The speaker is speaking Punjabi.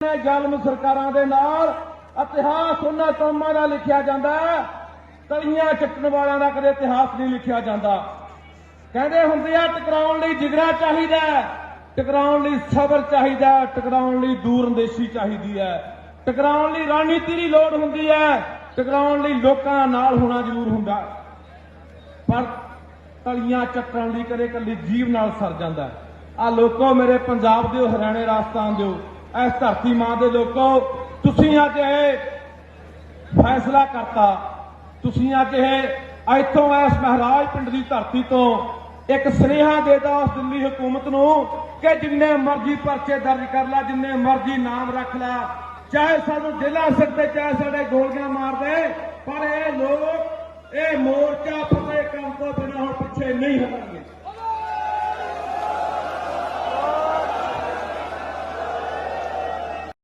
ਨੇ ਜ਼ਾਲਮ ਸਰਕਾਰਾਂ ਦੇ ਨਾਲ ਇਤਿਹਾਸ ਉਹਨਾਂ ਕੌਮਾਂ ਦਾ ਲਿਖਿਆ ਜਾਂਦਾ ਤਲੀਆਂ ਚੱਟਣ ਵਾਲਿਆਂ ਦਾ ਕਦੇ ਇਤਿਹਾਸ ਨਹੀਂ ਲਿਖਿਆ ਜਾਂਦਾ। ਕਹਿੰਦੇ ਹੁੰਦੇ ਆ ਟਕਰਾਉਣ ਲਈ ਜਿਗਰਾ ਚਾਹੀਦਾ ਟਕਰਾਉਣ ਲਈ ਸਬਰ ਚਾਹੀਦਾ ਹੈ, ਟਕਰਾਉਣ ਲਈ ਦੂਰਅੰਦੇਸ਼ੀ ਚਾਹੀਦੀ ਹੈ। ਟਕਰਾਉਣ ਲਈ ਰਣਨੀਤੀ ਦੀ ਲੋੜ ਹੁੰਦੀ ਹੈ ਟਕਰਾਉਣ ਲਈ ਲੋਕਾਂ ਨਾਲ ਹੋਣਾ ਜ਼ਰੂਰ ਹੁੰਦਾ ਪਰ ਤਲੀਆਂ ਚੱਟਣ ਲਈ ਕਦੇ ਕੱਲੀ ਜੀਵ ਨਾਲ ਸਰ ਜਾਂਦਾ ਆ ਲੋਕੋ ਮੇਰੇ ਪੰਜਾਬ ਦੇ ਹਰਿਆਣੇ ਰਾਜਸਥਾਨ ਦਿਓ। ਇਸ ਧਰਤੀ ਮਾਂ ਦੇ ਲੋਕੋ, ਤੁਸੀਂ ਅੱਜ ਇਹ ਫੈਸਲਾ ਕਰਤਾ। ਤੁਸੀਂ ਅੱਜ ਇਹ ਇੱਥੋਂ ਇਸ ਮਹਾਰਾਜ ਪਿੰਡ ਦੀ ਧਰਤੀ ਤੋਂ ਇੱਕ ਸੁਨੇਹਾ ਦੇਦਾ ਉਸ ਦਿੱਲੀ ਹਕੂਮਤ ਨੂੰ ਕਿ ਜਿੰਨੇ ਮਰਜ਼ੀ ਪਰਚੇ ਦਰਜ ਕਰ ਲੈ, ਜਿੰਨੇ ਮਰਜ਼ੀ ਨਾਮ ਰੱਖ ਲੈ। ਚਾਹੇ ਸਾਨੂੰ ਜੇਲਾਂ ਸਿੱਟੇ ਚਾਹੇ ਸਾਡੇ ਗੋਲੀਆਂ ਮਾਰ ਦੇ, ਪਰ ਇਹ ਲੋਕ, ਇਹ ਮੋਰਚਾ ਫਤਿਹ ਕਰਨ ਤੋਂ ਬਿਨਾਂ ਹੁਣ ਪਿੱਛੇ ਨਹੀਂ ਹਟਣਗੇ